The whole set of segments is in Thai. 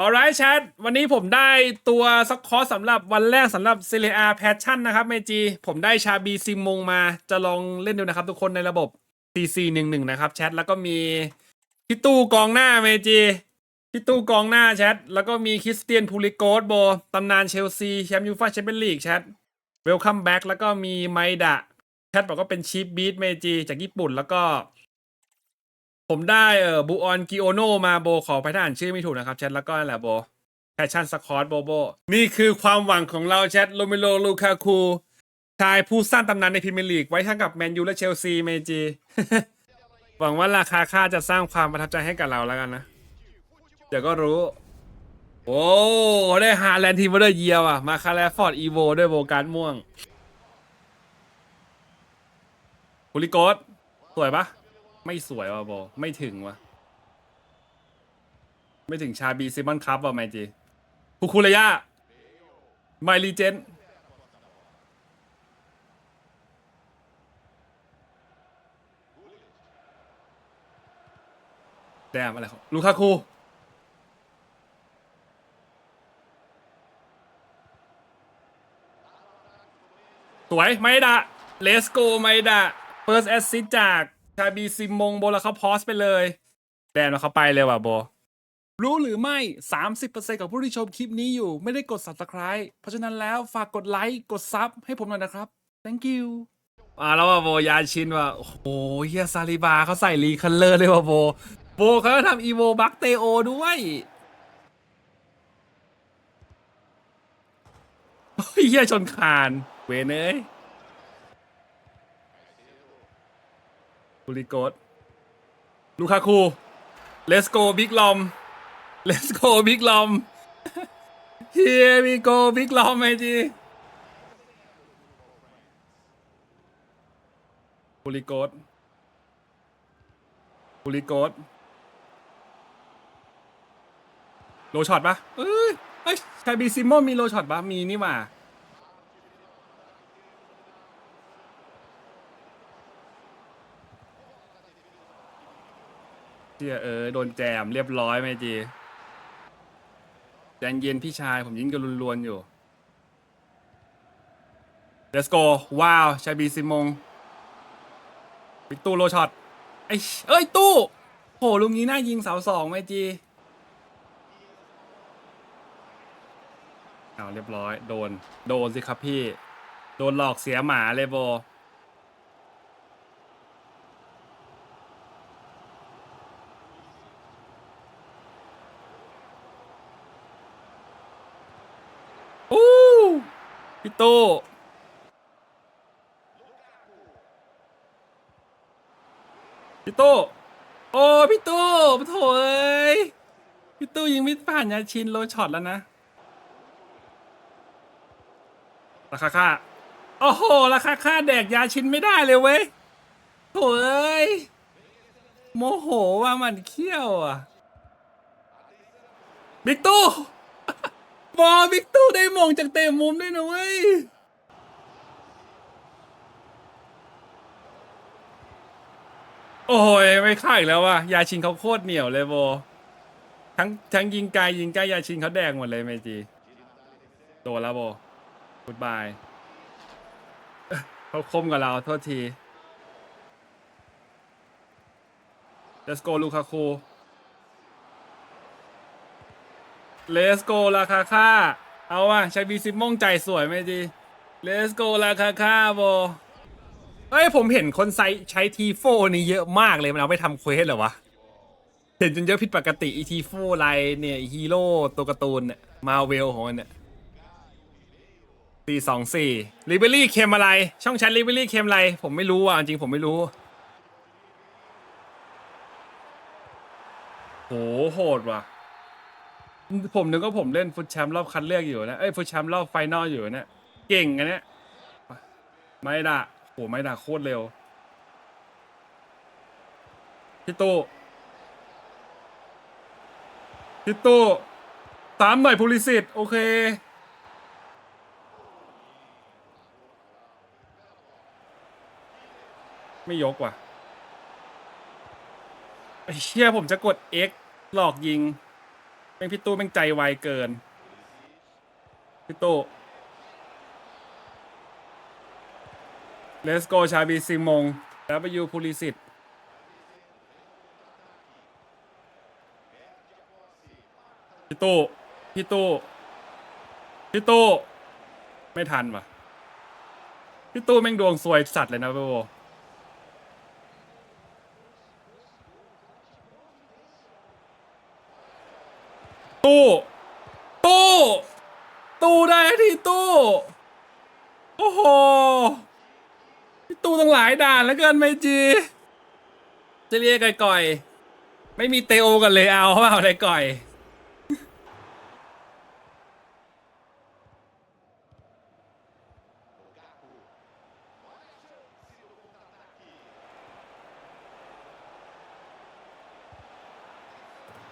alright แชทวันนี้ผมได้ตัวซักคอร์สสำหรับวันแรกสำหรับ c ซ r อาแพชชั่นนะครับเมจีผมได้ชาบีซิมมงมาจะลองเล่นดูนะครับ ทุกคนในระบบ CC 1 1 นะครับแชทแล้วก็มีพี่ตู้กองหน้าเมจีพี่ตู้กองหน้าแชทแล้วก็มีคริสเตียนพูลิโกสโบตำนานเชลซีแชมป์ยูฟ่าแชมเปี้ยนลีกแชทเวลคัมแบ็กแล้วก็มีไมดะแชทบอกว่าเป็นชีฟบีทเมจีจากญี่ปุ่นแล้วก็ ผมได้เอ่อบูออนกิโอโนมาโบขอไปถ้าอ่านชื่อไม่ถูกนะครับแชทแล้วก็นั่นแหละโบแพชชั่นสคอตโบโบ นี่คือความหวังของเราแชทโรเมโลลูคาคูชายผู้สร้างตำนานในพรีเมียร์ลีกไว้ทั้งกับแมนยูและเชลซีเมจี หวังว่าราคาค่าจะสร้างความประทับใจให้กับเราแล้วกันนะ เดี๋ยวก็รู้ โอ้ได้ฮาแลนด์ทีมเดอร์เยียวอะ มาคาแลฟอร์ดอีโวด้วยโบการ์ดม่วงบุริโกสสวยปะ ไม่สวยว่ะโบไม่ถึงว่ะ ไม่ถึงชาบีซิมอนคัพว่ะไมจีคูคูระยะไมลีเจนแดมอะไรของลูคาคูสวยไมดะเลสโกไมดะเฟิร์สแอสซิสจาก ชาบีซิมมงโบแล้วเขาพอสไปเลย แดนมาเขาไปเลยว่ะโบ รู้หรือไม่ 30%ของผู้ที่ชมคลิปนี้อยู่ไม่ได้กด subscribe เพราะฉะนั้นแล้วฝากกดไลค์กดซับให้ผมหน่อยนะครับ thank you มาแล้วว่ะโบยาชินว่ะโอ้โหเฮียซาลิบาเขาใส่รีคัลเลอร์ด้วยว่ะโบ โบเขาทำอีโวบักเตโอด้วยโอ้ยเฮียชนคาน เวนเอ้ย ริโกสลูคาคู Let's go big lom Let's go big lom Here we go big lom ไอจีบุริโกสบุริโกสโลช็อตปะเอ้ยไอ้ชาบีซิมโมมีโลช็อตปะมีนี่หว่า เชี่เออโดนแจมเรียบร้อยไหมจีใจเย็นพี่ชายผมยิงกันลวนๆอยู่ Let's go ว้าวชายบีซิมงปิกตู้โลช็อตไอ้เอ้ยตู้โหลุงนี้น่ายิงเสาสองไหมจีเอาเรียบร้อย โดน โดนสิครับพี่ โดนหลอกเสียหมาเลยโบ อู้ พี่โตพี่โตโอ้พี่โตโถเอ้ยพี่โตยิงไม่ผ่านยาชินโลช็อตแล้วนะราคาค่าโอ้โหราคาค่าแดกยาชินไม่ได้เลยเว้ยโถเอ้ยโมโหว่ามันเขี้ยวอะบิ๊กตู้ บอบิ๊กตู้ได้มงจากเตะมุมด้วยนะเว้ยโอ้ยไม่ค่าอีกแล้วว่ะยาชินเขาโคตรเหนียวเลยโบทั้งทั้งยิงไกลยิงใกล้ยาชินเขาแดงหมดเลยเมจีโดนแล้วโบกูดบายเขาคมกับเราโทษที Let's go ลูคาคู เลสโกราคาค่า เอาว่ะใช้บีซิมมงใจสวยไหมจีเลสโกราคาค่าโบเอ้ยผมเห็นคนใช้ใช้ทีโฟนี่เยอะมากเลยมันเอาไปทำเควสเหรอวะ เห็นจนเยอะผิดปกติอีทีโฟไลเนี่ยฮีโร่ตัวการ์ตูนเนี่ยมาเวลของมันเนี่ยสี่สองสี่ลิเบอรี่เคมอะไร ช่องแชทลิเบอรี่เคมอะไร ผมไม่รู้อะจริงผมไม่รู้โหโหดว่ะ ผมนึกว่าผมเล่นฟุตแชมป์รอบคัดเลือกอยู่นะเอ้ยฟุตแชมป์รอบไฟนอลอยู่นะเก่งอันเนี้ยไม่ด่าโหไม่ด่าโคตรเร็วพี่ตู้พี่ตู้ตามหน่อยพูลิสิตโอเคไม่ยกว่ะไอ้เชี่ยผมจะกด X หลอกยิง แม่งพี่ตู้แม่งใจไวเกิน พี่ตู้ Let's go ชาบีซิมง แล้วไปยูพูลิสิตพี่ตู้ พี่ตู้ พี่ตู้ ไม่ทันว่ะ พี่ตู้แม่งดวงซวยสัตว์เลยนะโบ ตู้ ตู้ ตู้ได้ที่ตู้ โอ้โหตู้ต้องหลายด่านแล้วเกินไม่จีจะเรียกก่อยๆไม่มีเตโอกันเลยเอาเปล่าอะไรก่อย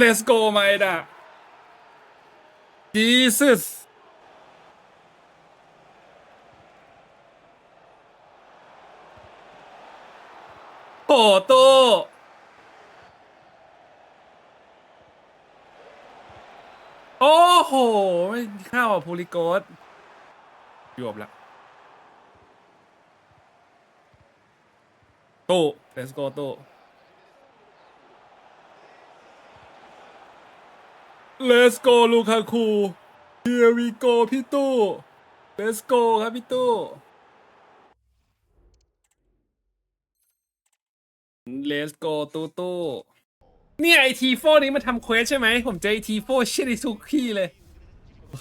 Let's go มด้าเอ้ตู้โอ้โหไม่เข้าอะพูลิโกสยวบละตู้ let's go ตู้ let's go ลูคาคู here we go พี่ตู้ let's go ครับพี่ตู้ Let's go ตู้ตู้เนี่ยไอทีโฟนี้มาทำเควสใช่ไหม ผมเจอไอทีโฟเชี่ยในทุกที่เลย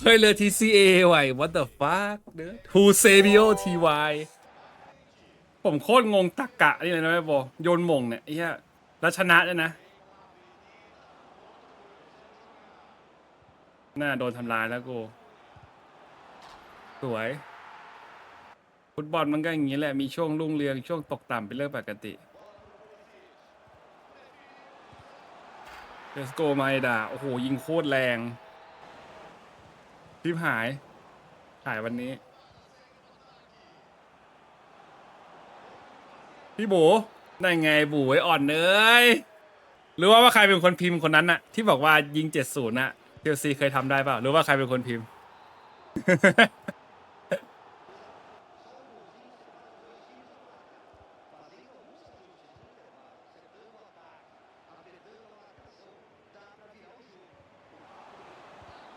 เฮ้ยเลย TCA ไหว what the fuck เด้อ Who Sabio TY ผมโคตรงงตักกะนี่เลยนะแม่โบโยนมงเนี่ยไอ้เหี้ยแล้วชนะด้วยนะ น่าโดนทำลายแล้วกูสวย ฟุตบอลมันก็อย่างนี้แหละ มีช่วงรุ่งเรืองช่วงตกต่ำเป็นเรื่องปกติ Let's go ไมดา โอ้โห ยิงโคตรแรงทิพหาย ถ่ายวันนี้ พี่บูนั่นไงบูไว้อ่อนเอ้ย หรือว่าว่าใครเป็นคนพิมพ์คนนั้นน่ะ ที่บอกว่ายิงเจ็ดศูนย์น่ะ เชลซีเคยทำได้เปล่าหรือว่าใครเป็นคนพิมพ์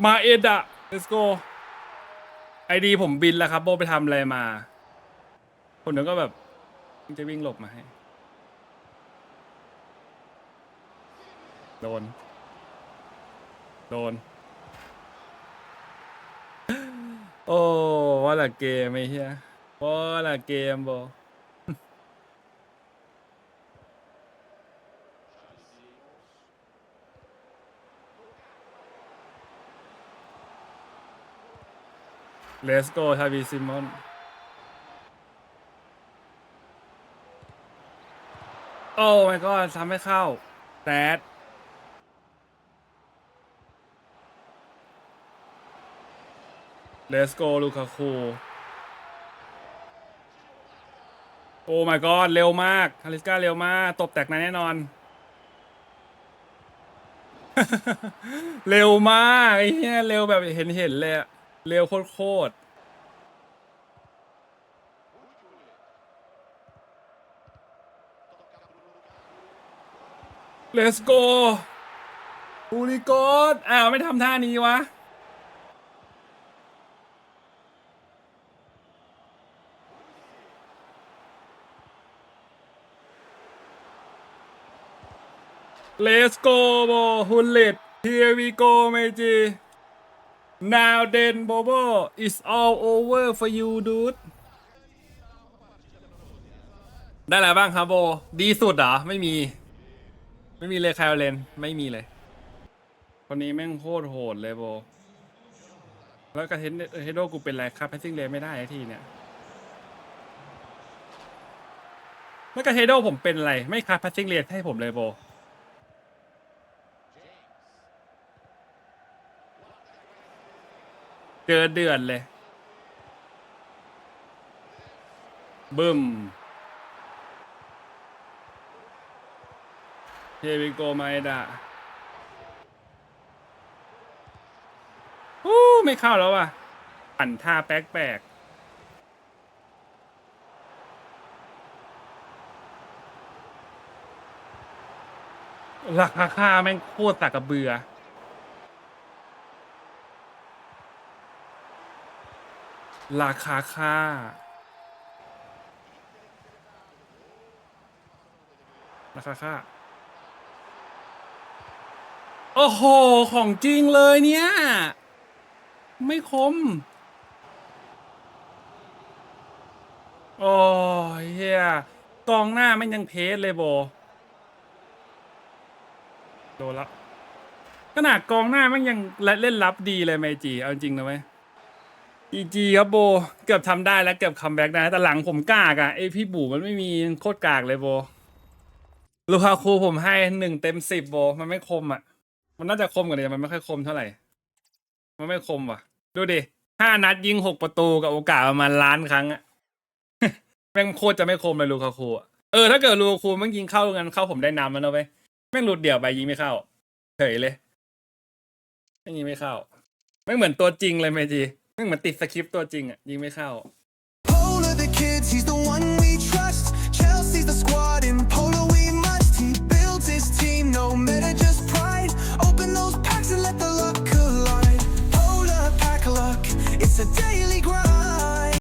มาเอ็ดอะ let's go ไอดีผมบินแล้วครับ โบไปทำอะไรมา คนนึ่งก็แบบจะวิ่งหลบมาให้ โดน โดน โอ้ว่าละเกมไอ้เหี้ยว่าละเกมโบ Let's go ทาวีซิมอนโอ้ my god ทำไม่เข้าแตด Let's go ลูคาคูโอ้ my god เร็วมากคาริสกาเร็วมาก ตบแตกในแน่นอน เร็วมากไอ้เหี้ยเร็วแบบเห็นเห็นเลยอะเร็วโคตรๆ Let's go บูริโกดอ้าว ไม่ทำท่านี้วะ Let's go โบฮุลเลต Here we go เมจิ Now then Bobo it's all over for you dude ได้อะไรบ้างครับโบ ดีสุดเหรอ ไม่มี ไม่มีเลยคายเลนไม่มีเลย คนนี้แม่งโคตรโหดเลยโบ แล้วกระเทนเฮโดกูเป็นไรครับแพสซิ่งเลนไม่ได้ไอ้ทีเนี่ย แล้วกระเทโดผมเป็นอะไร ไม่ครับแพสซิ่งเลนให้ผมเลยโบ เจอเดือนเลยบึ้มเฮวิโกไมดะไม่เข้าแล้วว่ะปั่นท่าแปลกๆราคาค่าแม่งโคตรสักกระเบือ ราคาค่า ราคาค่า โอ้โห ของจริงเลยเนี่ย ไม่คม โอ้ยเฮียกองหน้ามันยังเพสเลยโบ โดนละขนาดกองหน้ามันยังเล่นรับดีเลยไมจี เอาจริงนะไหม จีจีครับโบ เกือบทำได้แล้วเกือบคัมแบ็กได้แต่หลังผมกากอะไอพี่บูมันไม่มีโคตรกากเลยโบลูคาคูผมให้หนึ่งเต็มสิบโบ มันไม่คมอะมันน่าจะคมกว่านี้แต่มันไม่ค่อยคมเท่าไหร่ มันไม่คมว่ะ ดูดิห้านัดยิงหกประตูกับโอกาสประมาณล้านครั้งอะ แม่งโคตรจะไม่คมเลยลูคาคูอะเออถ้าเกิดลูคาคูแม่งยิงเข้างั้นเข้าผมได้นำแล้วนะเว้แม่งหลุดเดี่ยวไปยิงไม่เข้าเฉยเลยแม่งยิงไม่เข้าแม่เหมือนตัวจริงเลยเมจี แม่งเหมือนติดสคริปต์ตัวจริงอะยิงไม่เข้า